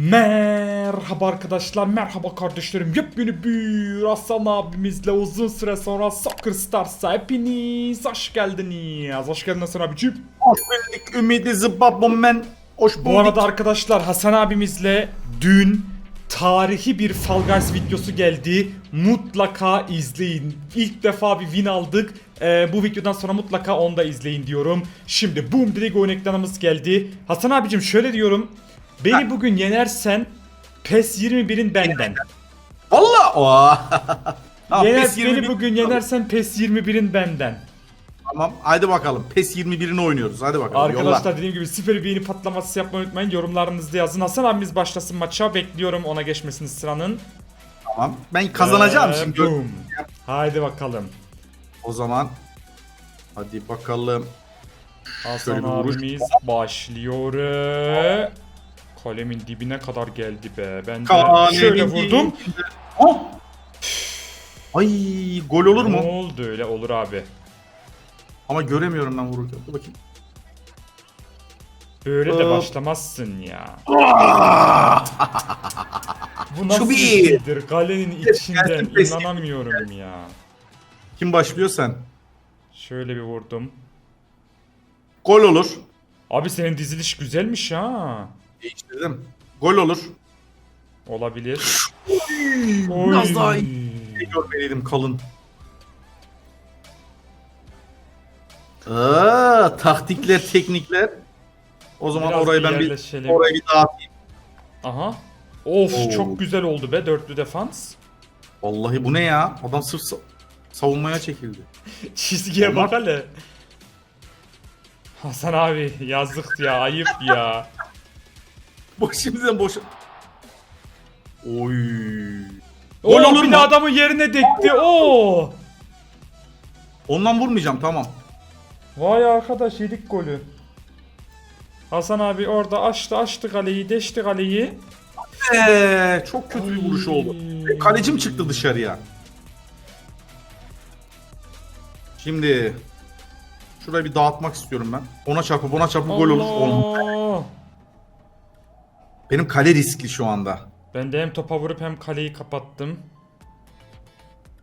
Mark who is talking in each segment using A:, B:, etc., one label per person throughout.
A: Merhaba arkadaşlar, merhaba kardeşlerim. Yepyeni bir Hasan abimizle uzun süre sonra Soccer Stars'a hepiniz hoş geldiniz. Hoş geldin Hasan abicim.
B: Hoş bulduk ümidi zıbbabım ben. Hoş bulduk.
A: Bu arada arkadaşlar Hasan abimizle dün tarihi bir Fall Guys videosu geldi. Mutlaka izleyin. İlk defa bir win aldık. Ee, bu videodan sonra mutlaka onu da izleyin diyorum. Şimdi boom direkt oyun ekranımız geldi. Hasan abicim şöyle diyorum. Beni bugün yenersen PES 21'in benden.
B: Valla. Tamam,
A: Yener,
B: PES 21
A: beni bugün yenersen PES 21'in benden.
B: Tamam hadi bakalım. PES 21'ini oynuyoruz. Hadi bakalım.
A: Arkadaşlar
B: yolla.
A: dediğim gibi süper beğeni patlaması yapmayı unutmayın. Yorumlarınızda yazın. Hasan abimiz başlasın maça. Bekliyorum ona geçmesini sıranın.
B: Tamam. Ben kazanacağım
A: Ee,
B: şimdi.
A: boom. Haydi bakalım.
B: O zaman. Hadi bakalım.
A: Hasan abimiz başlıyor. Kalemin dibine kadar geldi be. Ben de
B: Kalemin
A: şöyle vurdum.
B: Oh. Ay gol olur
A: Ne
B: mu?
A: oldu öyle olur abi.
B: Ama göremiyorum ben vururken. Dur bakayım.
A: Böyle de başlamazsın ya. Bu nasıl bir şeydir? Kalenin içinden inanamıyorum ya.
B: Kim başlıyor sen?
A: Şöyle bir vurdum.
B: Gol olur.
A: Abi senin diziliş güzelmiş ha.
B: Değiştirdim. Gol olur.
A: Olabilir.
B: Biraz
A: Oy.
B: daha iyi görmeliydim kalın. Aa, taktikler, teknikler. O zaman
A: Biraz
B: orayı ben bir
A: yerleşelim.
B: orayı bir dağıtayım.
A: Aha. Of
B: Oo.
A: çok güzel oldu be dörtlü defans.
B: Vallahi bu ne ya? Adam sırf sa- savunmaya çekildi.
A: Çizgiye bak hele. Hasan abi yazık ya ayıp ya.
B: Boş şimdiden boş. Oy. Gol
A: Oo,
B: olur
A: bir
B: mu?
A: de adamın yerine dekti. Oo.
B: Ondan vurmayacağım tamam.
A: Vay arkadaş yedik golü. Hasan abi orada açtı açtı kaleyi deşti kaleyi.
B: Eee, çok kötü bir vuruş oldu.
A: Ay.
B: Kalecim çıktı dışarıya. Şimdi şurayı bir dağıtmak istiyorum ben. Ona çarpıp ona çarpıp gol olur. Olmaz.
A: Allah.
B: Benim kale riskli şu anda.
A: Ben de hem topa vurup hem kaleyi kapattım.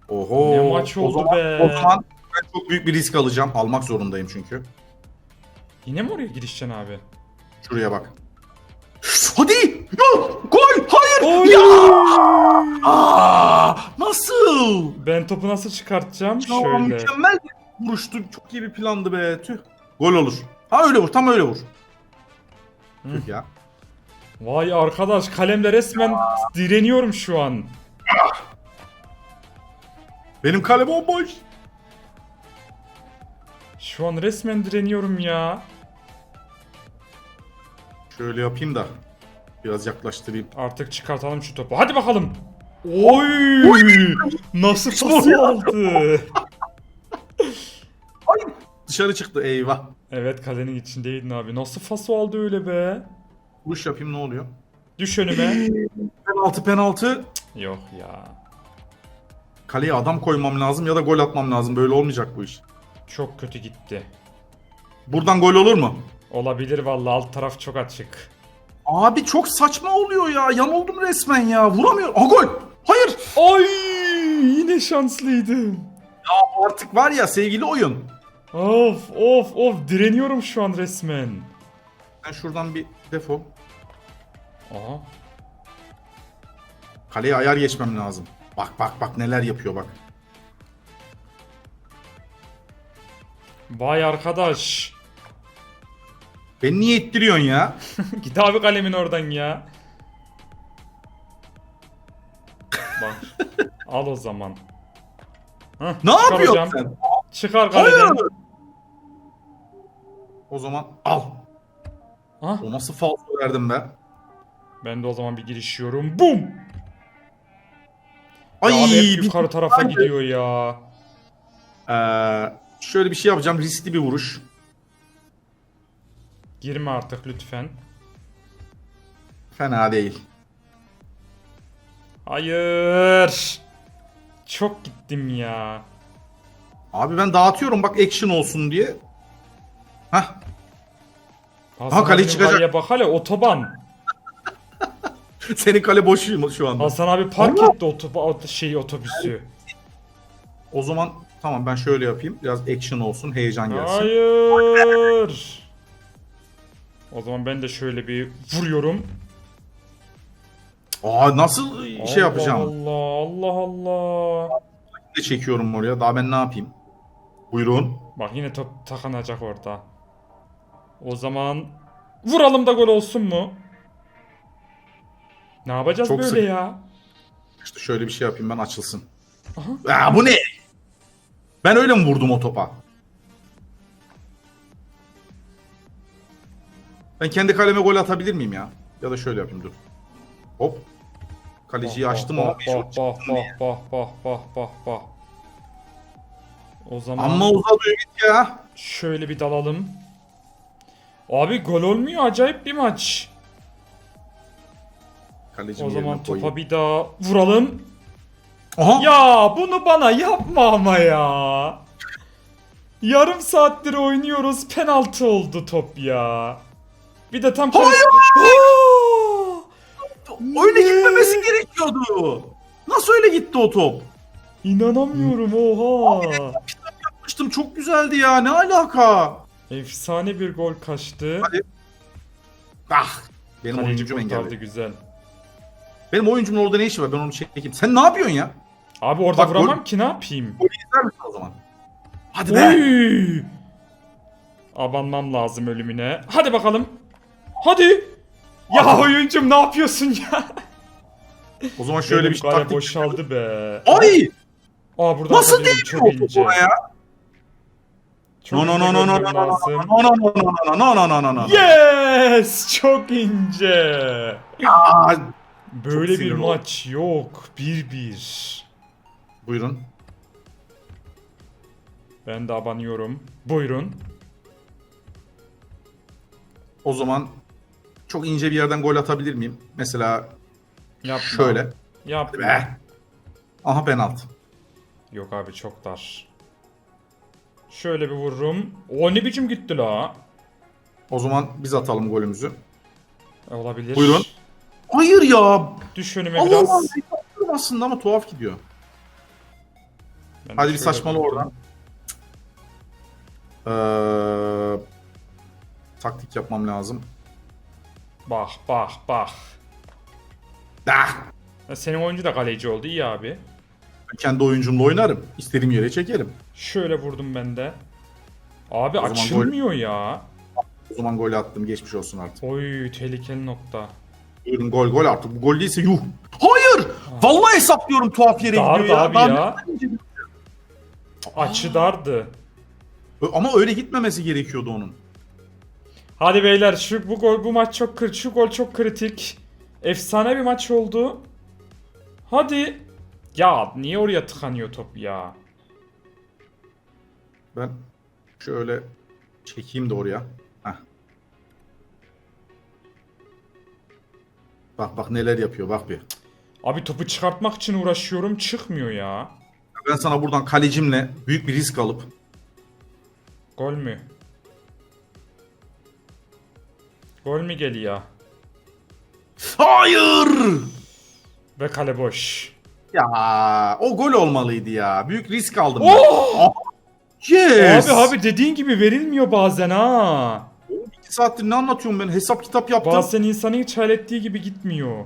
B: Oho.
A: Ne maç
B: o
A: oldu
B: zaman,
A: be.
B: O zaman ben çok büyük bir risk alacağım. Almak zorundayım çünkü.
A: Yine mi oraya girişeceksin abi?
B: Şuraya bak. Hadi! Ya! Gol! Hayır!
A: Oy!
B: Ya! Aa! Nasıl?
A: Ben topu nasıl çıkartacağım?
B: Ya,
A: Şöyle.
B: mükemmel bir vuruştu. Çok iyi bir plandı be. Tüh. Gol olur. Ha öyle vur. Tam öyle vur. Tüh ya.
A: Vay arkadaş kalemle resmen direniyorum şu an.
B: Benim kale bomboş.
A: Şu an resmen direniyorum ya.
B: Şöyle yapayım da. Biraz yaklaştırayım.
A: Artık çıkartalım şu topu. Hadi bakalım. Oy! Nasıl pas aldı?
B: Dışarı çıktı. Eyvah.
A: Evet kalenin içindeydin abi. Nasıl faso aldı öyle be?
B: Vuruş yapayım ne oluyor?
A: Düş önüme.
B: Penaltı penaltı.
A: Yok ya.
B: Kaleye adam koymam lazım ya da gol atmam lazım. Böyle olmayacak bu iş.
A: Çok kötü gitti.
B: Buradan gol olur mu?
A: Olabilir vallahi alt taraf çok açık.
B: Abi çok saçma oluyor ya. Yan oldum resmen ya. Vuramıyorum. Aa gol. Hayır.
A: Ay yine şanslıydım.
B: Artık var ya sevgili oyun.
A: Of of of direniyorum şu an resmen.
B: Ben şuradan bir defol.
A: Aha.
B: Kaleye ayar geçmem lazım. Bak bak bak neler yapıyor bak.
A: Vay arkadaş.
B: Beni niye ittiriyorsun ya?
A: Git abi kalemin oradan ya. Bak. Al o zaman. Hah,
B: Ne yapıyorsun
A: hocam.
B: sen?
A: Çıkar kaleden.
B: Hayır. O zaman al.
A: Hah,
B: O nasıl falso verdim be?
A: Ben de o zaman bir girişiyorum. Bum.
B: Ay
A: ya abi hep yukarı tarafa gidiyor ya.
B: Ee, şöyle bir şey yapacağım. Riskli bir vuruş.
A: Girme artık lütfen.
B: Fena değil.
A: Hayır. Çok gittim ya.
B: Abi ben dağıtıyorum bak action olsun diye. Hah
A: Hasan
B: kale çıkacak.
A: bak hele otoban.
B: Senin kale boş şu anda.
A: Hasan abi park
B: Allah!
A: etti otob ot- şeyi otobüsü.
B: O zaman tamam ben şöyle yapayım. Biraz action olsun, heyecan gelsin.
A: Hayır. O zaman ben de şöyle bir vuruyorum.
B: Aa nasıl şey
A: Allah
B: yapacağım?
A: Allah Allah Allah.
B: Ne çekiyorum oraya? Daha ben ne yapayım? Buyurun.
A: Bak yine top takanacak orada. O zaman vuralım da gol olsun mu? Ne yapacağız
B: Çok
A: böyle
B: sık.
A: ya?
B: İşte şöyle bir şey yapayım ben açılsın.
A: Aha.
B: Aa bu ne? Ben öyle mi vurdum o topa? Ben kendi kaleme gol atabilir miyim ya? Ya da şöyle yapayım dur. Hop. Kaleciyi açtım ama
A: Bah
B: mecbur
A: bah bah
B: çıktım diye.
A: bah bah bah bah bah. O zaman
B: Amma uzatıyor git ya.
A: şöyle bir dalalım. Abi gol olmuyor acayip bir maç.
B: Kalecimi
A: O zaman
B: yerine koyayım.
A: topa bir daha vuralım.
B: Aha.
A: Ya bunu bana yapma ama ya. Yarım saattir oynuyoruz penaltı oldu top ya. Bir de tam
B: Hayır! Öyle gitmemesi gerekiyordu. Nasıl öyle gitti o top?
A: İnanamıyorum oha.
B: Yapmıştım çok güzeldi ya. Ne alaka?
A: Efsane bir gol kaçtı.
B: Hadi. Ah. Benim
A: Kaleci
B: engelli.
A: güzel.
B: Benim oyuncumun orada ne işi var? Ben onu çekeyim. Sen ne yapıyorsun ya?
A: Abi orada
B: Bak,
A: vuramam
B: gol-
A: ki ne yapayım?
B: Golü izler misin o zaman? Hadi be.
A: Oy! Abanmam lazım ölümüne. Hadi bakalım. Hadi. Ya oyuncum ne yapıyorsun ya?
B: O zaman şöyle bir taktik.
A: boşaldı be.
B: Ay!
A: Aa burada
B: Nasıl değil
A: ince.
B: o ya?
A: Çok
B: No no no no no no
A: görmem
B: no no
A: lazım.
B: no no no no no no no no.
A: Yes! Çok ince.
B: Aa,
A: Böyle bir
B: oldum.
A: maç yok. 1-1.
B: Buyurun.
A: Ben de abanıyorum. Buyurun.
B: O zaman çok ince bir yerden gol atabilir miyim? Mesela
A: Yapma.
B: şöyle. Be. Aha penaltı.
A: Yok abi çok dar. Şöyle bir vururum. O ne biçim gitti la?
B: O zaman biz atalım golümüzü.
A: E, Olabilir.
B: Buyurun. Hayır ya.
A: Düş önüme
B: Allah
A: biraz.
B: Allah. Yapıyorum aslında ama tuhaf gidiyor.
A: Ben
B: Hadi bir saçmalı oradan. Ee, taktik yapmam lazım.
A: Bak bak bak.
B: Ah!
A: Ya Senin oyuncu da kaleci oldu iyi abi.
B: Ben kendi oyuncumla oynarım. İstediğim yere çekerim.
A: Şöyle vurdum ben de. Abi
B: zaman
A: açılmıyor ya.
B: O zaman golü attım. Geçmiş olsun artık.
A: Oy tehlikeli nokta.
B: Buyurun gol gol artık. Bu gol değilse yuh. Hayır! Vallahi hesaplıyorum tuhaf yere
A: Dardı
B: gidiyor ya.
A: abi
B: Ben-
A: ya. Açı dardı.
B: Ama öyle gitmemesi gerekiyordu onun.
A: Hadi beyler şu bu gol bu maç çok kritik. Şu gol çok kritik. Efsane bir maç oldu. Hadi. Ya niye oraya tıkanıyor top ya?
B: Ben şöyle çekeyim de oraya. Bak bak neler yapıyor bak bir.
A: Abi topu çıkartmak için uğraşıyorum çıkmıyor ya.
B: Ben sana buradan kalecimle büyük bir risk alıp
A: Gol mü? Gol mü geliyor?
B: Hayır!
A: Ve kale boş.
B: Ya o gol olmalıydı ya. Büyük risk aldım. ben.
A: Oh!
B: Ah, Yes!
A: Abi abi dediğin gibi verilmiyor bazen ha.
B: Saattir ne anlatıyorum ben? Hesap kitap yaptım.
A: Bazen insanın hiç hayal ettiği gibi gitmiyor.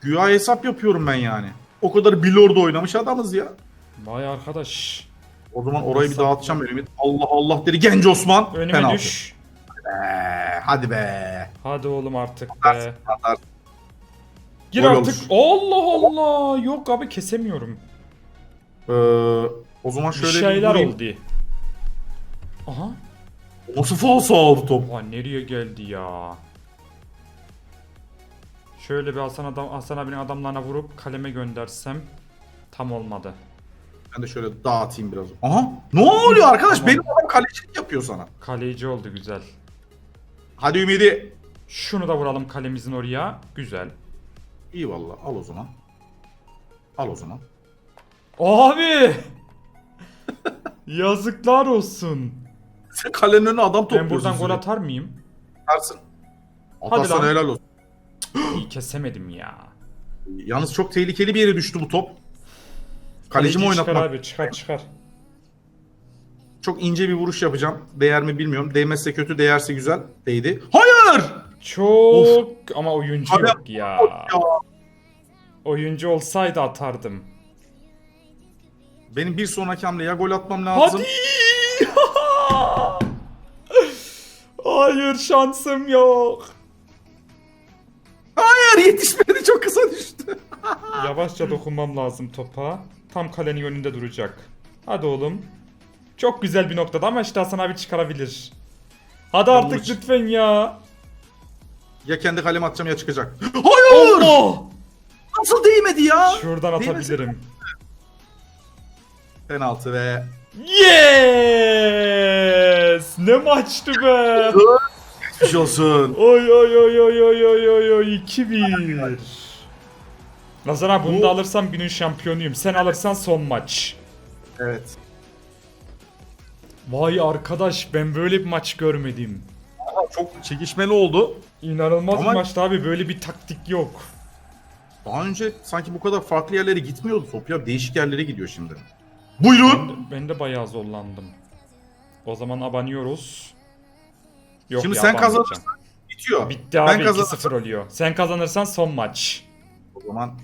B: Güya hesap yapıyorum ben yani. O kadar bilorda oynamış adamız ya.
A: Vay arkadaş.
B: O zaman orayı bir dağıtacağım Ümit. Allah Allah dedi genç Osman.
A: Önüme
B: Penaltı.
A: düş.
B: Ee, hadi be.
A: Hadi oğlum artık be.
B: Atarsın, atarsın.
A: Gir
B: Gol
A: artık. Allah Allah. Yok abi kesemiyorum.
B: Ee, o zaman
A: Bir
B: şöyle
A: şeyler
B: vurayım.
A: oldu. Aha.
B: Nasıl falso aldı top?
A: Oha nereye geldi ya? Şöyle bir Hasan adam Hasan abinin adamlarına vurup kaleme göndersem tam olmadı.
B: Ben de şöyle dağıtayım biraz. Aha. Ne oluyor arkadaş?
A: Tamam.
B: Benim adam kalecilik yapıyor sana.
A: Kaleci oldu güzel.
B: Hadi Ümidi.
A: Şunu da vuralım kalemizin oraya. Güzel.
B: İyi valla. Al o zaman. Al o zaman.
A: Abi! Yazıklar olsun.
B: Sen kalenin önüne adam topluyorsun.
A: Ben buradan gol atar mıyım?
B: Atarsın.
A: Hadi
B: Atarsan
A: lan.
B: helal olsun.
A: Ay kesemedim ya.
B: Yalnız çok tehlikeli bir yere düştü bu top. Kalecimi
A: Kaleci çıkar
B: oynatmak.
A: abi çıkar çıkar.
B: Çok ince bir vuruş yapacağım. Değer mi bilmiyorum. Değmezse kötü, değerse güzel. Değdi. Hayır!
A: Çok ama oyuncu
B: Abi-
A: yok ya.
B: Ya,
A: Oyuncu olsaydı atardım.
B: benim bir sonraki hamle ya gol atmam lazım.
A: Hadi! Hayır şansım yok.
B: Hayır yetişmedi çok kısa düştü.
A: Yavaşça dokunmam lazım topa. Tam kalenin önünde duracak. Hadi oğlum. Çok güzel bir noktada ama işte Hasan abi çıkarabilir. Hadi
B: Ben
A: artık
B: bunu-
A: lütfen ya.
B: Ya kendi kaleme atacağım ya çıkacak. Hayır!
A: Allah!
B: Nasıl değmedi ya?
A: Şuradan
B: Değmese-
A: atabilirim.
B: Penaltı ve
A: Yes! Ne maçtı be!
B: geçmiş olsun.
A: Oy oy oy oy oy oy oy oy 2-1. Lazan abi bunu
B: Bu-
A: da alırsam günün şampiyonuyum. Sen alırsan son maç.
B: Evet.
A: Vay arkadaş ben böyle bir maç görmedim.
B: Çok çekişmeli oldu.
A: İnanılmaz
B: Ama-
A: bir maçtı abi böyle bir taktik yok.
B: Daha önce sanki bu kadar farklı yerlere gitmiyordu top ya. Değişik yerlere gidiyor şimdi.
A: Ben
B: Buyurun.
A: de, ben de bayağı zorlandım. O zaman abanıyoruz. Yok
B: Şimdi
A: ya,
B: sen
A: abanmayacağım.
B: kazanırsan bitiyor.
A: Bitti abi
B: Ben kazanırsam
A: 2-0 oluyor. Sen kazanırsan son maç.
B: o zaman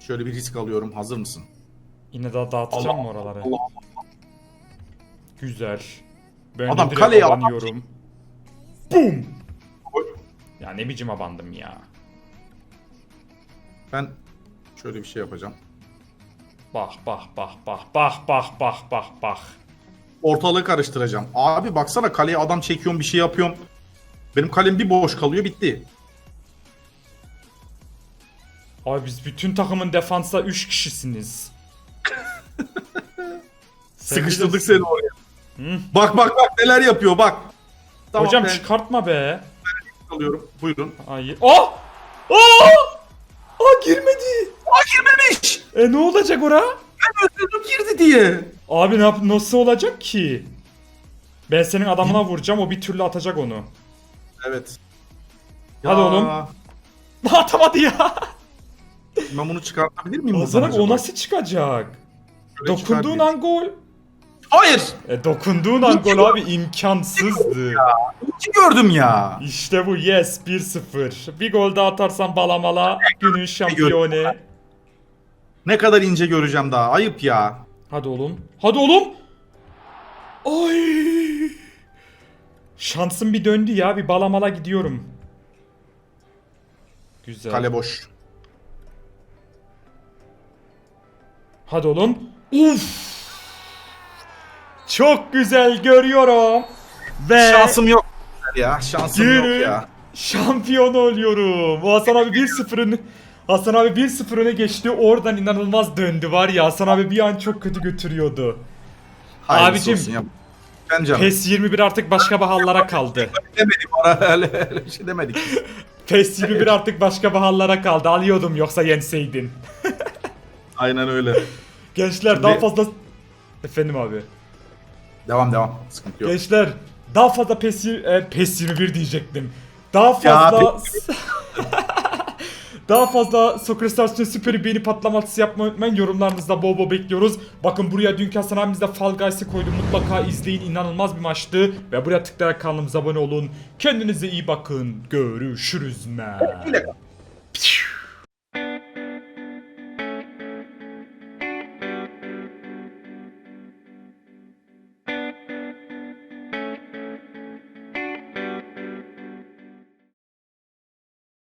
B: şöyle bir risk alıyorum. Hazır mısın?
A: Yine daha dağıtacağım
B: Allah
A: mı oraları?
B: Allah.
A: Güzel. Ben
B: Adam kaleye
A: abanıyorum.
B: Gol.
A: Ya ne biçim abandım ya.
B: Ben şöyle bir şey yapacağım.
A: Bak bak bak bak bak bak bak bak bak.
B: Ortalığı karıştıracağım. Abi baksana kaleye adam çekiyorum bir şey yapıyorum. Benim kalem bir boş kalıyor bitti.
A: Abi biz bütün takımın defansta 3 kişisiniz. Sen
B: Sıkıştırdık
A: bilirsin.
B: seni oraya.
A: Hı?
B: Bak bak bak neler yapıyor bak. Tamam
A: Hocam
B: ben
A: çıkartma be.
B: alıyorum. Buyurun.
A: Hayır. Oh! Oh! Aa girmedi. E ne olacak ora?
B: Ben öldürdüm girdi diye.
A: Abi ne yap- nasıl olacak ki? Ben senin adamına vuracağım o bir türlü atacak onu.
B: Evet.
A: Hadi oğlum. Atamadı ya.
B: Ben bunu çıkartabilir miyim?
A: Abi o nasıl çıkacak?
B: Şöyle
A: Dokunduğun
B: çıkartayım.
A: an gol.
B: Hayır.
A: E dokunduğun an gol abi imkansızdı.
B: İki gördüm ya.
A: İşte bu yes 1-0. Bir gol daha atarsan balamala günün şampiyonu.
B: Ne kadar ince göreceğim daha. Ayıp ya.
A: Hadi oğlum. Hadi oğlum. Ay. Şansım bir döndü ya. Bir balamala gidiyorum. Güzel.
B: Kale boş.
A: Hadi oğlum. Uf. Çok güzel görüyorum. Ve
B: Şansım yok. Ya şansım yok ya.
A: şampiyon oluyorum. Hasan abi 1-0'ın Hasan abi 1-0 öne geçti. Oradan inanılmaz döndü var ya. Hasan abi bir an çok kötü götürüyordu.
B: Hayırlısı
A: Abicim,
B: olsun ya. Ben canım.
A: PES 21 artık başka bahallara kaldı.
B: Demedik ona öyle, öyle bir şey demedik.
A: PES 21 artık başka bahallara kaldı. Alıyordum yoksa yenseydin.
B: Aynen öyle.
A: Gençler
B: Şimdi-
A: daha fazla... Efendim abi.
B: Devam devam. Sıkıntı yok.
A: Gençler daha fazla PES, e, PES 21 diyecektim. Daha
B: Ya,
A: fazla... daha fazla Soccer Stars'ın süper beğeni patlaması yapmayı unutmayın. Yorumlarınızda bol bol bekliyoruz. Bakın buraya dünkü Hasan abimiz de Fall Guys'ı koydu. Mutlaka izleyin. İnanılmaz bir maçtı. Ve buraya tıklayarak kanalımıza abone olun. Kendinize iyi bakın. Görüşürüz.
B: Güle kal.